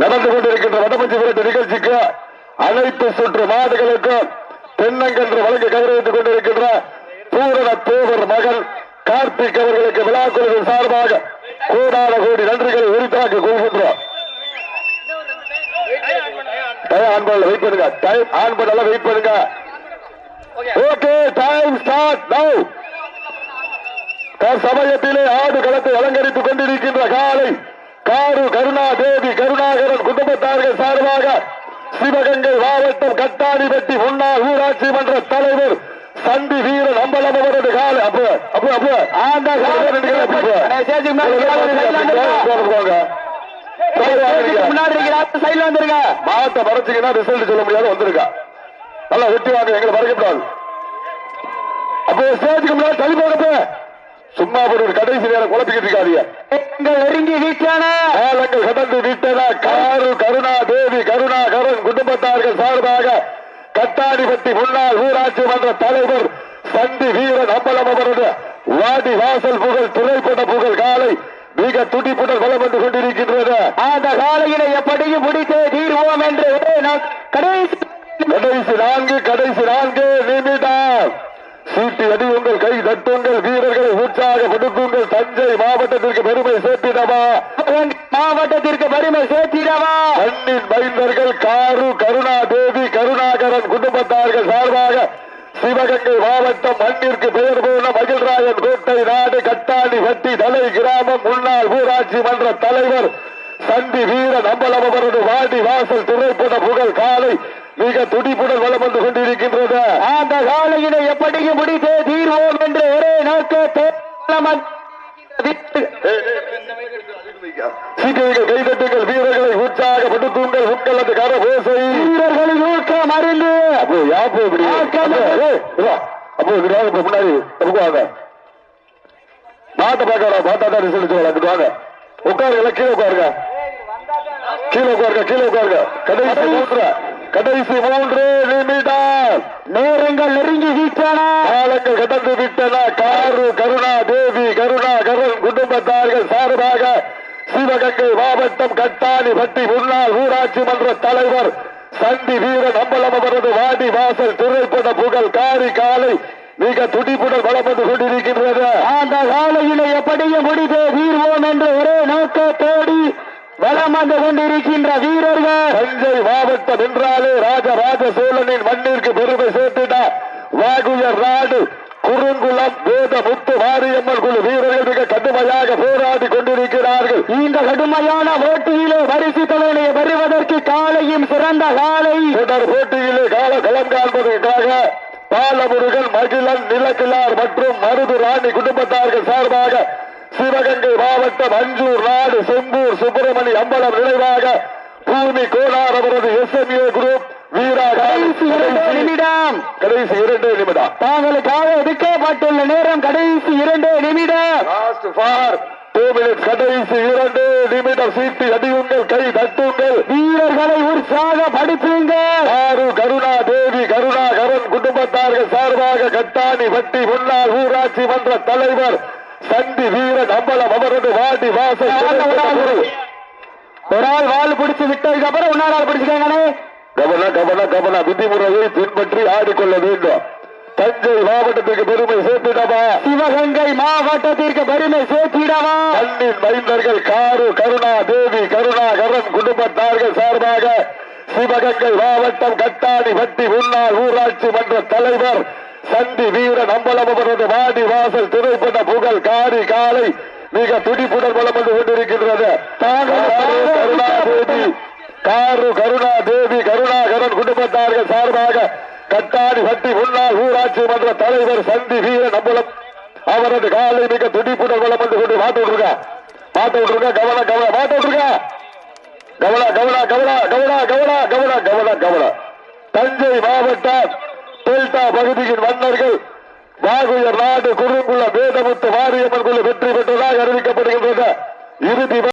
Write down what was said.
நடந்து கொண்டிருக்கின்ற வடமஞ்சி விரட்டு நிகழ்ச்சிக்கு அனைத்து சுற்று மாடுகளுக்கும் தென்னங்கன்று வழங்கி கௌரவித்துக் கொண்டிருக்கின்ற பூரண தேவர் மகன் கார்த்திக் அவர்களுக்கு விழா குழுவின் சார்பாக கூடாத கோடி நன்றிகளை உரித்தாக்கி கொள்கின்றோம். ஆன் பண்ணல வெயிட் பண்ணுங்க. டைம் ஆன் பண்ணல வெயிட் பண்ணுங்க. ஓகே டைம் ஸ்டார்ட் நவ் சமயத்திலே ஆடு களத்தை அலங்கரித்துக் கொண்டிருக்கின்ற காலை காரு கருணா தேவி குடும்பத்தார்கள் சார்பாக சிவகங்கை மாவட்டம் கட்டாடிப்பட்டி முன்னாள் ஊராட்சி மன்ற தலைவர் சண்டி வீரன் அம்பலம் அவரது காலை அப்ப அப்ப ஆண்ட மாவட்ட ரிசல்ட் சொல்ல முடியாது வந்திருக்கா. நல்லா வெட்டி வாங்க எங்களை மறைக்கப்படாது. அப்போ ஸ்டேஜுக்கு முன்னாடி தள்ளி போகப்ப சும்மா ஒரு கடைசி நேரம் குழப்பிக்கிட்டு எங்கள் நெருங்கி வீட்டான கடந்து விட்டன. காரு கருணா தேவி கருணாகரன் குடும்பத்தார்கள் சார்பாக கட்டாடிப்பட்டி முன்னாள் ஊராட்சி மன்ற தலைவர் சண்டி வீரன் அம்பலம் அவரது வாடி வாசல் புகழ் திரைப்பட புகழ் காலை மிக துடிப்புடன் வளம் வந்து கொண்டிருக்கின்றது. அந்த காலையில எப்படியும் முடித்தே தீர்வோம் என்று கடைசி கடைசி நான்கு கடைசி நான்கு நிமிடம். சீட்டி அடியுங்கள் கை தட்டுங்கள் வீரர்களை உற்சாகப்படுத்துங்கள் தஞ்சை மாவட்டத்திற்கு பெருமை சேர்த்திடவா? மாவட்டத்திற்கு பெருமை சேர்த்திடவா? மண்ணின் மைந்தர்கள் காரு கருணா தேவி கருணாகரன் குடும்பத்தார்கள் சார்பாக சிவகங்கை மாவட்டம் மண்ணிற்கு பெயர் போன மகிழ்ராயன் கோட்டை நாடு கட்டாணி வட்டி தலை கிராமம் முன்னாள் ஊராட்சி மன்ற தலைவர் சண்டி வீரன் அம்பலம் அவரது வாடி வாசல் திரைப்பட புகழ் காலை மிக துடிப்புடன் வளம் வந்து கொண்டிருக்கின்றது. அந்த காலையில எப்படியும் முடித்தே தீர்வோம் என்று ஒரே நோக்கத்தே கைதட்டுங்கள் வீரர்களை உற்சாகப்படுத்துங்கள் உங்களது கரபோசை வீரர்களின் ஊக்கம் அறிந்து. அப்போ யாப்போ. அப்போ, இப்ப முன்னாடி வாங்க. மாட்டை பார்க்க மாட்டா தான் ரிசல்ட் சொல்லுவாங்க வாங்க. உட்காருங்க கீழே உட்காருங்க. கீழே உட்காருங்க கீழே உட்காருங்க. கடைசி மூன்று. கடைசி மூன்று நிமிடம். நேரங்கள் நெருங்கி வீட்டான காலங்கள் கடந்து விட்டன காரு கருணா தேவி கருணா கருண் குடும்பத்தார்கள் சார்பாக சிவகங்கை மாவட்டம் கட்டாணி பட்டி முன்னாள் ஊராட்சி மன்ற தலைவர் சண்டி வீரன் அம்பலம் அவரது வாடி வாசல் திரைப்பட புகழ் காரி காலை மிக துடிப்புடன் வளம் வந்து கொண்டிருக்கின்றது. அந்த காலையில எப்படியும் முடித்தே தீர்வோம் என்று ஒரே நோக்கத்தோடி வலம் வந்து கொண்டிருக்கின்ற வீரர்கள். தஞ்சை மாவட்டம் என்றாலே ராஜராஜ சோழனின் மண்ணிற்கு பெருமை சேர்த்திட வாகுயர் நாடு குறுங்குளம் வேத முத்து மாரியம்மன் குழு வீரர்கள் மிக கடுமையாக போராடி கொண்டிருக்கிறார்கள் இந்த கடுமையான போட்டியிலே பரிசு தலைவனை பெறுவதற்கு காலையும் சிறந்த காலை. தொடர் போட்டியிலே கால களம் காண்பதற்காக பாலமுருகன் மகிழன் நிலக்கிழார் மற்றும் மருது ராணி குடும்பத்தார்கள் சார்பாக சிவகங்கை மாவட்டம் அஞ்சூர் நாடு செம்பூர் சுப்பிரமணி அம்பலம் நினைவாக பூமி கோனார் அவரது எஸ்எம்ஏ குரூப் வீரா கடைசி இரண்டு நிமிடம். கடைசி இரண்டு நிமிடம். தாங்களுக்காக ஒதுக்கப்பட்டுள்ள நேரம் கடைசி இரண்டு நிமிடம். மினிட்ஸ் கடைசி இரண்டு நிமிடம் சீட்டி அடியுங்கள் கை தட்டுங்கள் வீரர்களை உற்சாகப்படுத்துங்கள் ஆறு கருணா தேவி கருணாகரன் குடும்பத்தார்கள் சார்பாக கட்டாணி வட்டி முன்னாள் ஊராட்சி மன்ற தலைவர் சண்டி வீரன் அம்பலம் அவரது வாடி வாசல் ஒரு ஆள் வால் பிடிச்சு விட்டதுக்கு அப்புறம் இன்னொரு ஆள் பிடிச்சுக்காங்கண்ணே. கவன கவன கவன விதிமுறையை பின்பற்றி ஆடிக்கொள்ள வேண்டும். தஞ்சை மாவட்டத்திற்கு பெருமை சேர்த்திடவா? சிவகங்கை மாவட்டத்திற்கு பெருமை சேர்த்திடவா? மண்ணின் மைந்தர்கள் காரு கருணா தேவி கருணாகரன் குடும்பத்தார்கள் சார்பாக சிவகங்கை மாவட்டம் கட்டாணி வட்டி முன்னாள் ஊராட்சி மன்ற தலைவர் சண்டி வீரன் அம்பலம் அவரது வாடி வாசல் திரைப்பட புகழ் காரி காலை மிக துடிப்புடன் வளம் வந்து கொண்டிருக்கின்றது. கருணா தேவி காரு கருணா தேவி கருணாகரன் குடும்பத்தார்கள் சார்பாக கட்டாடி சட்டி முன்னாள் ஊராட்சி மன்ற தலைவர் சந்தி வீர நம்பலம். அவரது காலை மிக துடிப்புடன் வளம் வந்து கொண்டு மாட்டு விட்டுருக்க மாட்டு விட்டுருக்க கவன கவன மாட்டு விட்டுருக்க கவன கவன கவன கவன கவன கவன கவன கவன தஞ்சை மாவட்டம் டெல்டா பகுதியின் மன்னர்கள் வாகுயர் நாடு குறுங்குள்ள வேதமுத்து மாரியம்மன் குழு வெற்றி பெற்றதாக அறிவிக்கப்படுகின்றது இறுதி